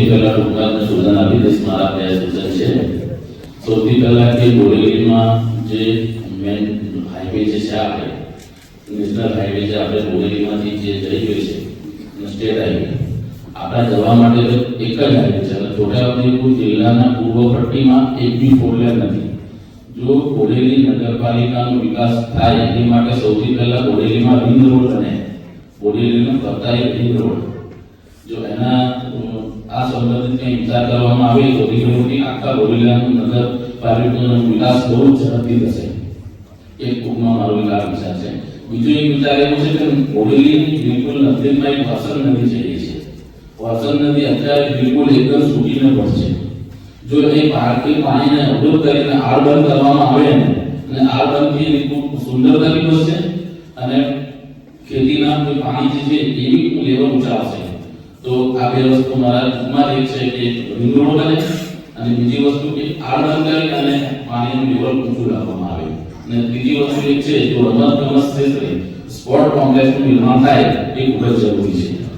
સૌથી પહેલા ટૂંકાનું સૂચન આપી દઈશ મારા બે સૂચન છે સૌથી પહેલા કે બોરેલીમાં જે મેન હાઈવે જે છે આપણે નેશનલ હાઈવે જે આપણે બોરેલીમાંથી જે જઈ રહ્યો છે સ્ટેટ હાઈવે આપણા જવા માટે એક જ હાઈવે છે અને છોટાઉદેપુર જિલ્લાના પૂર્વ પટ્ટીમાં એક બી ફોર નથી જો બોરેલી નગરપાલિકાનો વિકાસ થાય એ માટે સૌથી પહેલા બોરેલીમાં રિંગ રોડ બને બોરેલીનો કરતા એક રિંગ રોડ જો એના અ, આ સંબંધિત વિચાર કરવામાં આવે તો રોડની આખા બોરેલીનું પાર્વતીનો વિકાસ બહુ જ ઝડપથી થશે. એક ટૂંકમાં મારો વિચાર વિચાર છે. બીજો એક વિચાર એવો છે કે બોરેલીની બિલકુલ નજીકમાં એક વાસણ નદી જઈ છે. વાસણ નદી અત્યારે બિલકુલ એકદમ સૂકીને પડશે જો એ પાર્કિંગ પાણીને અવરોધ કરીને આર બંધ કરવામાં આવે ને અને આર બંધથી ખૂબ સુંદરતા બી વધશે અને ખેતીના પાણી જે છે એ બી લેવલ ઊંચા આવશે. તો આ બે વસ્તુ મારા ટૂંકમાં એક છે કે રિંગ રોડ બને અને બીજી વસ્તુ કે કરી અને પાણીનું લેવલ ઊંચું રાખવામાં આવે અને ત્રીજી વસ્તુ એક છે જો રમત ગમત ક્ષેત્રે સ્પોર્ટ કોમ્પ્લેક્સનું નિર્માણ થાય એ ખૂબ જ જરૂરી છે.